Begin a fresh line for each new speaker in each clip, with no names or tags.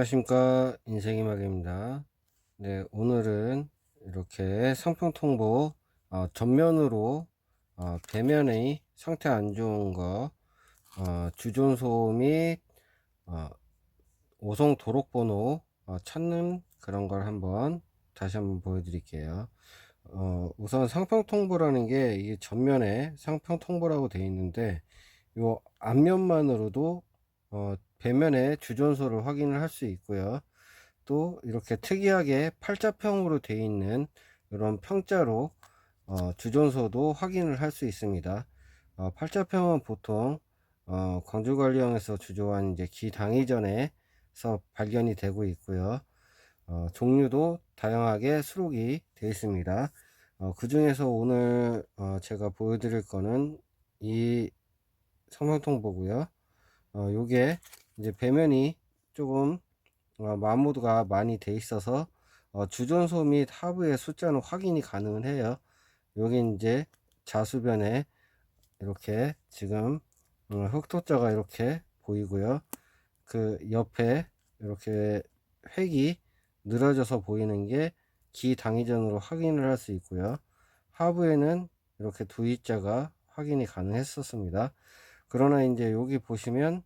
안녕하십니까. 인생이막입니다. 네 오늘은 이렇게 상품 통보 어, 전면으로 어, 배면의 상태 안 좋은 거 어, 주존소 및 어, 오송 도록번호 어, 찾는 그런 걸 한번 다시 한번 보여드릴게요. 어, 우선 상품 통보라는 게 이게 전면에 상품 통보라고 되어 있는데 요 앞면만으로도 어, 배면에 주존소를 확인을 할 수 있고요. 또 이렇게 특이하게 팔자평으로 되어 있는 이런 평자로 어, 주존소도 확인을 할 수 있습니다. 어, 팔자평은 보통 어, 광주관리청에서 주조한 이제 기 당이전에서 발견이 되고 있고요. 어, 종류도 다양하게 수록이 되어 있습니다. 어, 그 중에서 오늘 어, 제가 보여드릴 거는 이 성명통보고요. 어, 요게 이제 배면이 조금 어, 마모드가 많이 돼 있어서 어, 주존소 및 하부의 숫자는 확인이 가능은 해요. 여기 이제 자수변에 이렇게 지금 어, 흑토자가 이렇게 보이고요. 그 옆에 이렇게 획이 늘어져서 보이는 게 기당위전으로 확인을 할 수 있고요. 하부에는 이렇게 두 이자가 확인이 가능했었습니다. 그러나 이제 여기 보시면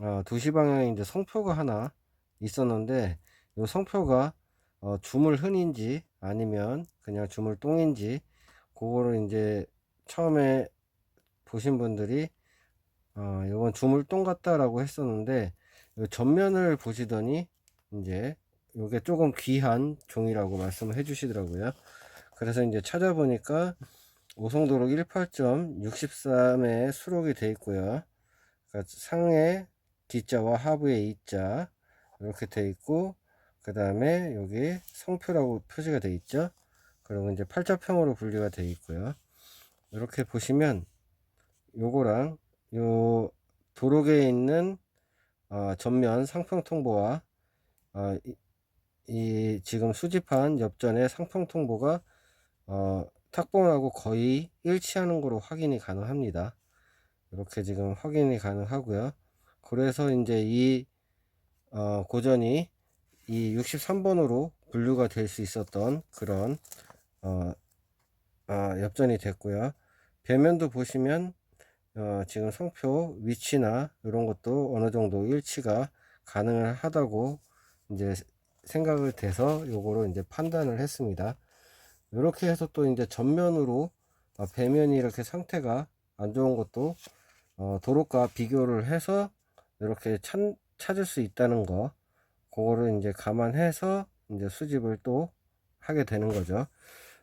어, 2시 방향에 이제 성표가 하나 있었는데 이 성표가 어, 주물 흔인지 아니면 그냥 주물 똥인지 그거를 이제 처음에 보신 분들이 어, 이건 주물 똥 같다라고 했었는데 요 전면을 보시더니 이제 이게 조금 귀한 종이라고 말씀을 해 주시더라고요. 그래서 이제 찾아보니까 오송도록 18.63에 수록이 되어 있고요. 그러니까 상에 D자와 하부에 E자 이렇게 되어 있고 그 다음에 여기 성표라고 표시가 되어 있죠. 그리고 이제 팔자평으로 분리가 되어 있고요. 이렇게 보시면 요거랑 요 도로계에 있는 어, 전면 상평 통보와 어, 이, 이 지금 수집한 엽전의 상평 통보가 어, 탁본하고 거의 일치하는 거로 확인이 가능합니다. 이렇게 지금 확인이 가능하고요. 그래서 이제 이 어, 고전이 이 63번으로 분류가 될 수 있었던 그런 어, 어, 엽전이 됐고요. 배면도 보시면 어, 지금 성표 위치나 이런 것도 어느 정도 일치가 가능하다고 이제 생각을 돼서 요거로 이제 판단을 했습니다. 이렇게 해서 또 이제 전면으로 어, 배면이 이렇게 상태가 안 좋은 것도 어, 도로가 비교를 해서 이렇게 찾, 찾을 수 있다는 거 그거를 이제 감안해서 이제 수집을 또 하게 되는 거죠.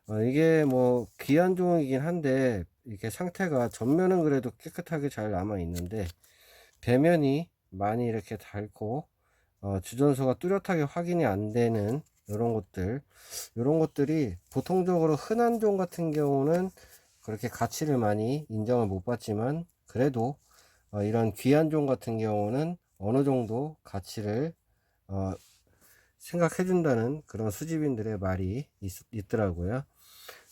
어, 이게 뭐 귀한 종이긴 한데 이렇게 상태가 전면은 그래도 깨끗하게 잘 남아 있는데 배면이 많이 이렇게 닳고 어, 주전소가 뚜렷하게 확인이 안 되는 이런 것들 이런 것들이 보통적으로 흔한 종 같은 경우는 그렇게 가치를 많이 인정을 못 받지만 그래도 어, 이런 귀한 종 같은 경우는 어느 정도 가치를 어, 생각해 준다는 그런 수집인들의 말이 있, 더라고요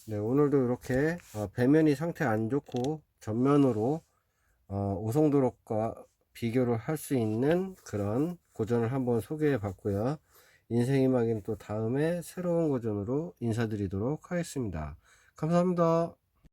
네, 오늘도 이렇게 어, 배면이 상태 안 좋고 전면으로 어, 오송도록과 비교를 할 수 있는 그런 고전을 한번 소개해 봤고요. 인생이막인 또 다음에 새로운 고전으로 인사드리도록 하겠습니다. 감사합니다.